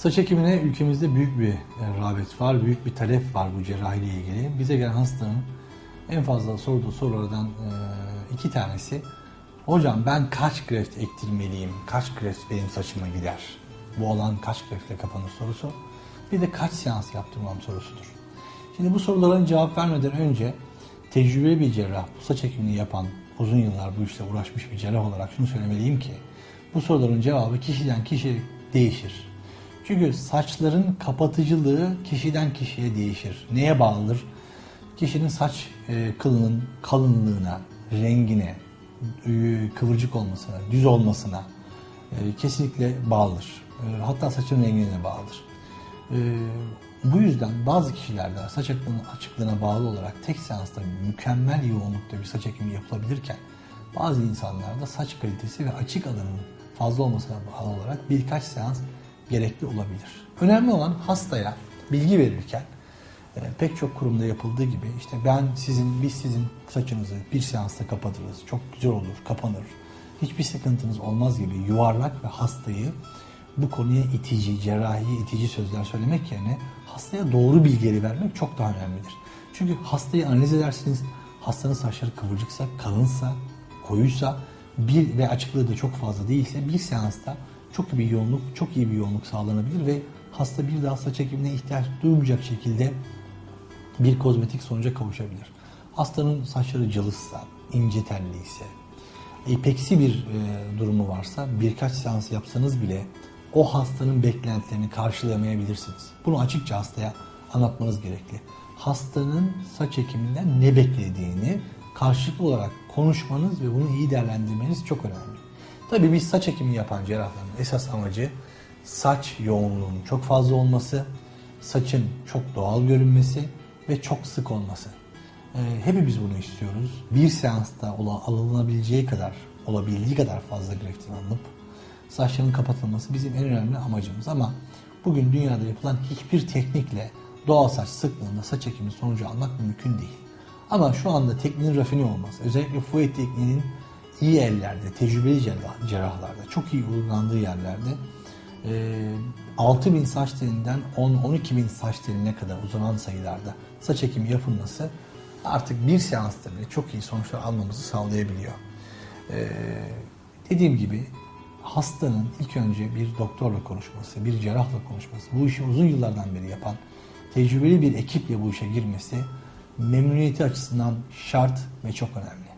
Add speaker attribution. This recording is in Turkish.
Speaker 1: Saç ekimine ülkemizde büyük bir e, rağbet var, büyük bir talep var bu cerrahiyle ilgili. Bize gelen hastanın en fazla sorduğu sorulardan e, iki tanesi Hocam ben kaç greft ektirmeliyim, kaç greft benim saçıma gider? Bu alan kaç greftle kapanır sorusu. Bir de kaç seans yaptırmam sorusudur. Şimdi bu soruların cevap vermeden önce tecrübeli bir cerrah, bu saç ekimini yapan, uzun yıllar bu işle uğraşmış bir cerrah olarak şunu söylemeliyim ki bu soruların cevabı kişiden kişiye değişir. Çünkü saçların kapatıcılığı kişiden kişiye değişir. Neye bağlıdır? Kişinin saç e, kılının kalınlığına, rengine, e, kıvırcık olmasına, düz olmasına e, kesinlikle bağlıdır. E, hatta saçın rengine bağlıdır. E, bu yüzden bazı kişilerde saç açıklığına, bağlı olarak tek seansta mükemmel yoğunlukta bir saç ekimi yapılabilirken bazı insanlarda saç kalitesi ve açık alanının fazla olmasına bağlı olarak birkaç seans gerekli olabilir. Önemli olan hastaya bilgi verirken e, pek çok kurumda yapıldığı gibi işte ben sizin biz sizin saçınızı bir seansta kapatırız. Çok güzel olur, kapanır. Hiçbir sıkıntınız olmaz gibi yuvarlak ve hastayı bu konuya itici, cerrahi itici sözler söylemek yerine hastaya doğru bilgileri vermek çok daha önemlidir. Çünkü hastayı analiz edersiniz. Hastanın saçları kıvırcıksa, kalınsa, koyuysa bir ve açıklığı da çok fazla değilse bir seansta çok iyi bir yoğunluk, çok iyi bir yoğunluk sağlanabilir ve hasta bir daha saç ekimine ihtiyaç duymayacak şekilde bir kozmetik sonuca kavuşabilir. Hastanın saçları cılızsa, ince telliyse, ipeksi bir e, durumu varsa birkaç seans yapsanız bile o hastanın beklentilerini karşılayamayabilirsiniz. Bunu açıkça hastaya anlatmanız gerekli. Hastanın saç ekiminden ne beklediğini karşılıklı olarak konuşmanız ve bunu iyi değerlendirmeniz çok önemli. Tabii biz saç ekimi yapan cerrahların esas amacı saç yoğunluğunun çok fazla olması, saçın çok doğal görünmesi ve çok sık olması. Ee, hepimiz bunu istiyoruz. Bir seansta alınabileceği kadar, olabildiği kadar fazla graftin alınıp saçların kapatılması bizim en önemli amacımız. Ama bugün dünyada yapılan hiçbir teknikle doğal saç sıklığında saç ekimi sonucu almak mümkün değil. Ama şu anda tekniğin rafine olması, özellikle fuet tekniğinin iyi ellerde, tecrübeli cerrah- cerrahlarda, çok iyi uygulandığı yerlerde e, 6000 saç telinden 10-12 bin saç teline kadar uzanan sayılarda saç ekimi yapılması artık bir seansta bile çok iyi sonuçlar almamızı sağlayabiliyor. E, dediğim gibi hastanın ilk önce bir doktorla konuşması, bir cerrahla konuşması, bu işi uzun yıllardan beri yapan tecrübeli bir ekiple bu işe girmesi memnuniyeti açısından şart ve çok önemli.